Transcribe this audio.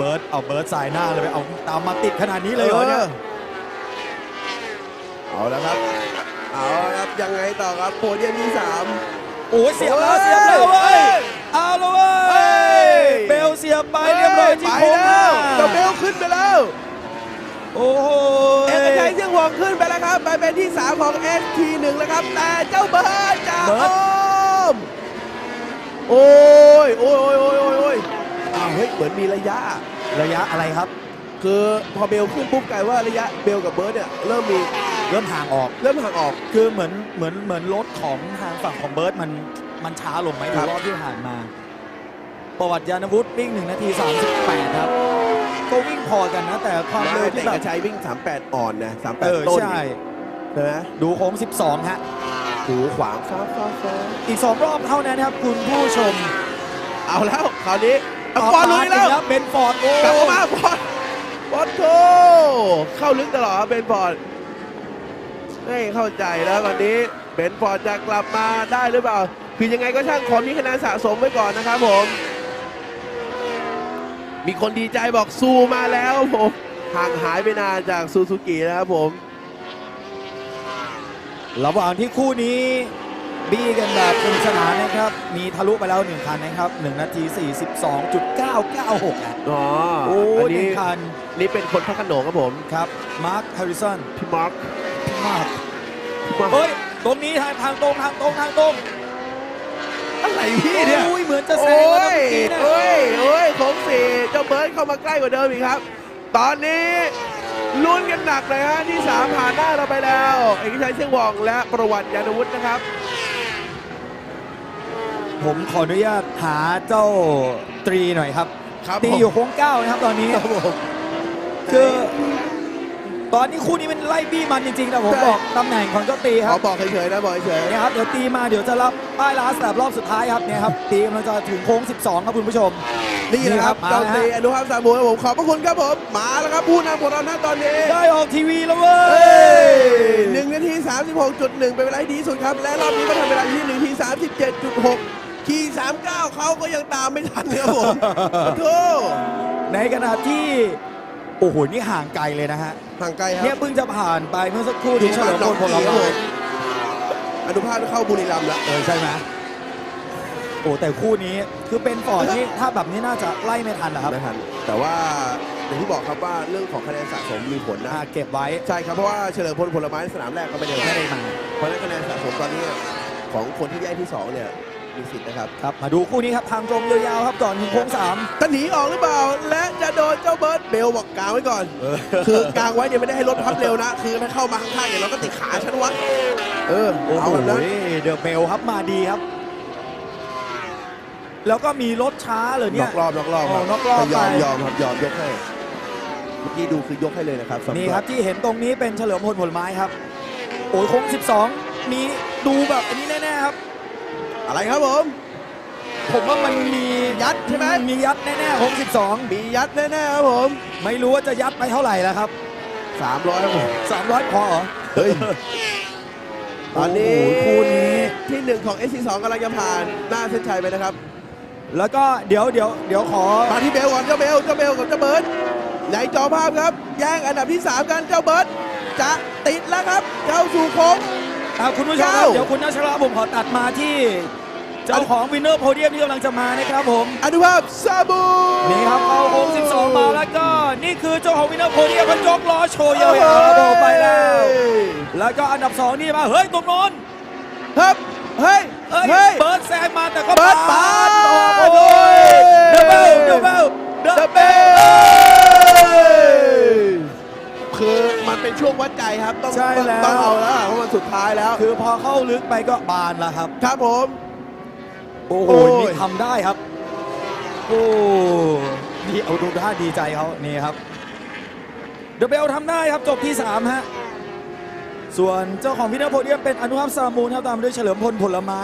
เบิร์ดเอาเบิร์ดสายหน้าเลยไปเอาตามมาติดขนาดนี้เลยเหรอเนี่ยเอาแล้วครับ เอาละครับยังไงต่อครับโพเดียมที่สามโอ้ยเสียบแล้วเสียบแล้วเว้ยเอาแล้วเว้เฮ้ยยเบลเสียบไปเรียบร้อยที่ไปโค้งหแล้น้าวเจ้าเบลขึ้นไปแล้วโอ้โหเอกชัยเชียงหวงขึ้นไปแล้วครับไปเป็นที่3ของ ST1 แล้วครับ แต่เจ้าเบิร์ดจะเบิร์ดอ้อมโอ้ยโอ้ยโอ้ยโอ้ยโอ้ยโอ้ยอ้าว เฮ้ยเหมือนมีระยะระยะอะไรครับ คือพอเบลขึ้นปุ๊บกลายว่าระยะเบลกับเบิร์ดเนี่ยเริ่มมีเริ่มห่างออก เริ่มห่างออก คือเหมือนเหมือนเหมือนรถของทางฝั่งของเบิร์ดมันมันช้าลงไหมครัในบรอบที่ผ่านมา ประวัติยานวุฒิวิ่ง1นาที 38 ครับก็วิ่งพอกันนะ แต่ความเร็วแต่ที่เอแบกบชัยวิ่ง 38 อ่อนนะเออ38 ต้นใช่ใช่ไหมดูโค้ง 12 ฮะหูขวางฟ้าฟ้าฟ้าอีก2รอบเท่านั้นครับคุณผู้ชม เอาแล้วคราวนี้ เอาบอลลุยแล้วครับเบนฟอร์ดโอ้กลับมาบอลบอลโถเข้าลึกตลอดครับเบนฟอร์ดไม่เข้าใจแล้ววันนี้เบนฟอร์ดจะกลับมาได้หรือเปล่า คือยังไงก็ช่างขอมีคะแนนสะสมไว้ก่อนนะครับผม มีคนดีใจบอกซูมาแล้วผมห่างหายไปนานจากซูซูกินะครับผม ระหว่างที่คู่นี้ บี้กันแบบสนุกสนานนะครับ มีทะลุไปแล้ว1คันนะครับ1นาที42.996อะอ๋อโอ้อัยนหนึ่นี้งคันนี่เป็นคนพระโขนงครับผมครับมาร์คแฮร์ริสันพี่มาร์คมาร์คพี่มาร์คเฮ้ยตรงนี้ทางทางตรงทางตรงทางตรงอะไรพี่เนี่ยโอ้ยเหมือนจะแซโอ้งแล้วยนะเมื่อกี้นะโอ้ยโอ้ยโค้งสี่เจ้าเบิร์ดเข้ามาใกล้กว่าเดิมอีกครับ ตอนนี้ลุ้นกันหนักเลยฮะที่3ผ่านหน้าเราไปแล้ว เอกชัยเชียงหว่องและประวัติยานวุฒินะครับ ผมขออนุญาตหาเจ้าตรีหน่อยครับครับตีอยู่โค้งเก้านะครับตอนนี้ครับผมคือ ตอนนี้คู่นี้มันไล่บี้มันจริงๆนะผมบอกตำแหน่งของเจ้าตีครับขอบอกเฉยๆนะบอกเฉยๆ เนี่ยครับเดี๋ยวตีมาเดี๋ยวจะรับป้ายลาสแตบรอบสุดท้ายครับเนี่ยครับตีกำลังจะถึงโค้ง 12 ครับคุณผู้ชมนี่นะครับเจ้าตีอนุภาพสามบูรณ์ครับผมขอบพระคุณครับผมมาแล้วครับผู้นำของเราณตอนนี้ได้ออกทีวีแล้วเว้ยหนึ่งนาที 36.1 เป็นเวลาที่ดีสุดครับ และรอบนี้ก็ทำเวลาที่1นาที 37.6 ขี่39เขาก็ยังตามไม่ทันเลยครัผมขอโทในขณะที่ โอ้โห นี่ห่างไกลเลยนะฮะ ห่างไกลคเนี่ยเพิ่งจะผ่านไปเมื่อสักครู่ที่เฉลิมพลพลครับผไม้อนุภาพเข้าบุรีรัมย์ละ เออใช่ไหมโอ้แต่คู่นี้คือเป็นฟอร์ดที่ถ้าแบบนี้น่าจะไล่ไม่ทันนะครับไม่ทันแต่ว่าอย่างที่บอกครับว่าเรื่องของคะแนนสะสมมีผลนะอ่เก็บไว้ใช่ครับเพราะว่าเฉลิมพลผลไม้สนามแรกก็ไม่ได้ไม่ได้มา เพราะฉะนั้นคะแนนสะสมตอนนี้ของคนที่แย่ที่สองเนี่ย มีสิทธิ์นะครับครับ มาดูคู่นี้ครับทางตรงยาวๆครับก่อนถึงโค้งสามจะหนีออกหรือเปล่า และจะโดนเจ้าเบิร์ดเบลบอกกางไว้ก่อน คือกางไว้เนี่ยไม่ได้ให้รถพับเร็วนะ คือถ้าเข้ามาข้างๆเนี่ยเราก็ติดขาฉันวะเออโอ้เอาโหแบบนั้นเดอะเบลครับมาดีครับ แล้วก็มีรถช้าเลยนเนี่อยกรอบนอกรอบโอ้นอกรอบยอมไปยอมครับยอมยกให้เมื่อกี้ดูคือยกให้เลยนะครับสำหนี่ครับที่เห็นตรงนี้เป็นเฉลิมพลผลไม้ครับ โอ้ยโค้ง12 มีดูแบบอันนี้แน่ๆครับ อะไรครับผม ผมว่ามันมียัดใช่ไหมมียัดแน่ๆโค้งมียัดแน่ๆครับผม12ไม่รู้ว่าจะยัดไปเท่าไหร่แล้วครับ 300ครับผม300 พอเหรอ เฮ้ย ตอนนี้โอ้โหคู่นี้ ที่หนึ่งของ SC2 กำลังจะผ่านหน้าเส้นชัยไปนะครับ แล้วก็เดี๋ยวเดี๋ยวเดี๋ยวขอ มาที่เบลก่อนเจ้าเบลเจ้าเบลกับเจ้าเบิร์ดในจอภาพครับ แย่งอันดับที่ 3 กันเจ้าเบิร์ดจะติดแล้วครับ เข้าสู่โค้ง อ่าคุณผู้ชมคเก้ารับเดี๋ยวคุณนัชราผมขอตัดมาที่ เจ้าของวินเนอร์โพเดียมที่กำลังจะมานะครับผมอนุภาพซาบูนี่ครับเอาโค้ง12 มาแล้วก็นี่คือเจ้าของวินเนอร์โพเดียมมันยกล้อโชว์ยาวๆครับผมไปแล้ว แล้วก็อันดับ 2 นี่มาเฮ้ยตรงโน้นครับเฮ้ยเฮ้ยเฮ้ยเบิร์ดแซงมาแต่ก็เบิร์ดปาดออกโอ้โอ้ยยเดบเบิลเดบเบิลเดเดบเบเบิล ช่วงวัดใจครับ ต้องใช่แล้ว ต้องเอาแล้วเพราะมันสุดท้ายแล้ว คือพอเข้าลึกไปก็บานแล้วครับ ครับผม โอ้โหโอ้ย นี่ทำได้ครับ โอ้นี่เอาดูท่าดีใจเขานี่ครับเดอะเบลทำได้ครับจบที่ 3 ฮะ ส่วนเจ้าของวินเนอร์โพเดียมเป็นอนุภาพสรามูลครับตามมาด้วยเฉลิมพลผลไม้